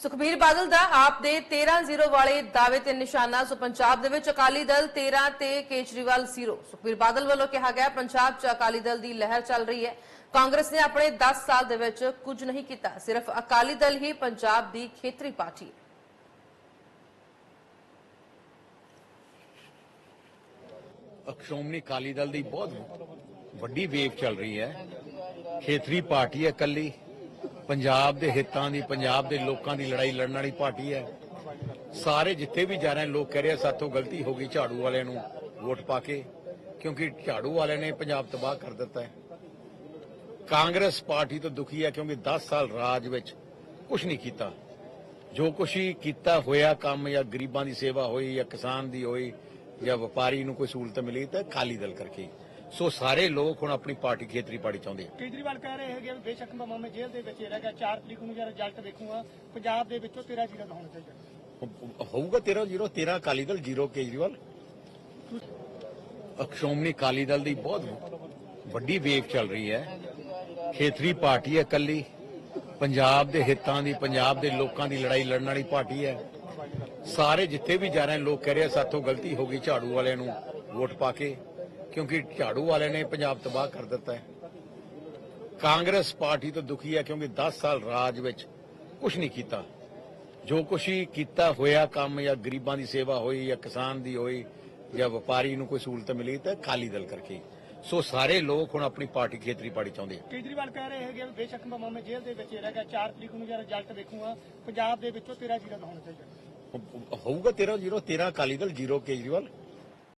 ਸੁਖਬੀਰ ਬਾਦਲ ਦਾ ਆਪ ਦੇ 13-0 ਵਾਲੇ ਦਾਅਵੇ ਤੇ ਨਿਸ਼ਾਨਾ, ਸੋ ਪੰਜਾਬ ਦੇ ਵਿੱਚ ਅਕਾਲੀ ਦਲ 13 ਤੇ ਕੇਜਰੀਵਾਲ 0 ਸੁਖਬੀਰ ਬਾਦਲ ਵੱਲੋਂ ਕਿਹਾ ਗਿਆ, ਪੰਜਾਬ 'ਚ ਅਕਾਲੀ ਦਲ ਦੀ ਲਹਿਰ ਚੱਲ ਰਹੀ ਹੈ। ਕਾਂਗਰਸ ਨੇ ਆਪਣੇ 10 ਸਾਲ ਦੇ ਵਿੱਚ ਕੁਝ ਨਹੀਂ ਕੀਤਾ, ਸਿਰਫ ਅਕਾਲੀ ਦਲ ਹੀ ਪੰਜਾਬ ਦੀ ਖੇਤਰੀ ਪਾਰਟੀ ਹੈ। ਸ਼੍ਰੋਮਣੀ ਅਕਾਲੀ ਦਲ ਦੀ ਬਹੁਤ ਵੱਡੀ ਵੇਵ ਚੱਲ ਰਹੀ ਹੈ। ਖੇਤਰੀ ਪਾਰਟੀ ਹੈ ਇਕੱਲੀ। ਪੰਜਾਬ ਦੇ ਹਿੱਤਾਂ ਦੀ ਪੰਜਾਬ ਦੇ ਲੋਕਾਂ ਦੀ ਲੜਾਈ ਲੜਨ ਵਾਲੀ ਪਾਰਟੀ ਹੈ। ਸਾਰੇ ਜਿੱਥੇ ਵੀ ਜਾ ਰਹੇ ਲੋਕ ਕਹਿ ਰਹੇ ਆ, ਸਾਥੋਂ ਗਲਤੀ ਹੋ ਗਈ ਝਾੜੂ ਵਾਲਿਆਂ ਨੂੰ ਵੋਟ ਪਾ ਕੇ ਕਿਉਂਕਿ ਝਾੜੂ ਵਾਲਿਆਂ ਨੇ ਪੰਜਾਬ ਤਬਾਹ ਕਰ ਦਿੱਤਾ ਹੈ। ਕਾਂਗਰਸ ਪਾਰਟੀ ਤੋਂ ਦੁਖੀ ਹੈ ਕਿਉਂਕਿ 10 ਸਾਲ ਰਾਜ ਵਿੱਚ ਕੁਝ ਨਹੀਂ ਕੀਤਾ। ਜੋ ਕੁਛ ਹੀ ਕੀਤਾ ਹੋਇਆ ਕੰਮ ਜਾਂ ਗਰੀਬਾਂ ਦੀ ਸੇਵਾ ਹੋਈ ਜਾਂ ਕਿਸਾਨ ਦੀ ਹੋਈ ਜਾਂ ਵਪਾਰੀ ਨੂੰ ਕੋਈ ਸਹੂਲਤ ਮਿਲੀ ਤਾਂ ਅਕਾਲੀ ਦਲ ਕਰਕੇ। ਸੋ ਸਾਰੇ ਲੋਕ ਹੁਣ ਆਪਣੀ ਪਾਰਟੀ ਖੇਤਰੀ ਪਾਰਟੀ ਚਾਹੁੰਦੇ ਆ। ਕੇਜਰੀਵਾਲ ਕਹਿ ਰਹੇ ਹੈਗੇ ਵੀ ਬੇਸ਼ੱਕ ਮੈਂ ਮੈਂ ਜੇਲ੍ਹ ਦੇ ਵਿੱਚ ਹੀ ਰਹਿ ਗਿਆ 4 ਤਰੀਕ ਨੂੰ ਜਦ ਰਿਜ਼ਲਟ ਦੇਖੂਗਾ ਪੰਜਾਬ ਦੇ ਵਿੱਚੋਂ 13 ਜ਼ਿਲ੍ਹਾ ਦਾ ਹੋਣਾ ਚਾਹੀਦਾ। ਹੋਊਗਾ 13 0 13 ਅਕਾਲੀ ਦਲ 0 ਕੇਜਰੀਵਾਲ। ਸ਼੍ਰੋਮਣੀ ਅਕਾਲੀ ਦਲ ਦੀ ਬਹੁਤ ਵੱਡੀ ਵੇਵ ਚੱਲ ਰਹੀ ਹੈ। ਖੇਤਰੀ ਪਾਰਟੀ ਹੈ ਇਕੱਲੀ ਪੰਜਾਬ ਦੇ ਹਿੱਤਾਂ ਦੀ ਪੰਜਾਬ ਦੇ ਲੋਕਾਂ ਦੀ ਲੜਾਈ ਲੜਨ ਵਾਲੀ ਪਾਰਟੀ ਹੈ। ਸਾਰੇ ਜਿੱਥੇ ਵੀ ਜਾ ਰਹੇ ਲੋਕ ਕਹਿ ਰਹੇ ਸਾਥੋਂ ਗਲਤੀ ਹੋ ਗਈ ਝਾੜੂ ਵਾਲਿਆਂ ਨੂੰ ਵੋਟ ਪਾ ਕੇ। ਕਿਉਂਕਿ ਝਾੜੂ ਵਾਲਿਆਂ ਨੇ ਪੰਜਾਬ ਤਬਾਹ ਕਰ ਦਿੱਤਾ ਹੈ। ਕਾਂਗਰਸ ਪਾਰਟੀ ਤੋਂ ਦੁਖੀ ਹੈ ਕਿਉਂਕਿ 10 ਸਾਲ ਰਾਜ ਵਿੱਚ ਕੁਝ ਨਹੀਂ ਕੀਤਾ। ਜੋ ਕੁਛ ਹੀ ਕੀਤਾ ਹੋਇਆ ਕੰਮ ਜਾਂ ਗਰੀਬਾਂ ਦੀ ਸੇਵਾ ਹੋਈ ਜਾਂ ਕਿਸਾਨ ਦੀ ਹੋਈ ਜਾਂ ਵਪਾਰੀ ਨੂੰ ਕੋਈ ਸਹੂਲਤ ਮਿਲੀ ਤਾਂ ਅਕਾਲੀ ਦਲ ਕਰਕੇ। ਸੋ ਸਾਰੇ ਲੋਕ ਹੁਣ ਆਪਣੀ ਪਾਰਟੀ ਖੇਤਰੀ ਪਾਰਟੀ ਚਾਹੁੰਦੇ ਆ। ਕੇਜਰੀਵਾਲ ਕਹਿ ਰਹੇ ਹੈਗੇ ਬੇਸ਼ੱਕ ਮੈਂ ਮੈਂ ਜੇਲ੍ਹ ਦੇ ਵਿੱਚ ਰਹਿ ਗਿਆ 4 ਤਰੀਕ ਨੂੰ ਜਦ ਰਿਜ਼ਲਟ ਦੇਖੂਗਾ ਪੰਜਾਬ ਦੇ ਵਿੱਚੋਂ 13 ਜ਼ਿਲ੍ਹਾ ਦਾ ਹੋਣਾ ਚਾਹੀਦਾ। ਹੋਊਗਾ 13 0 13 ਅਕਾਲੀ ਦਲ 0 ਕੇਜਰੀਵਾਲ।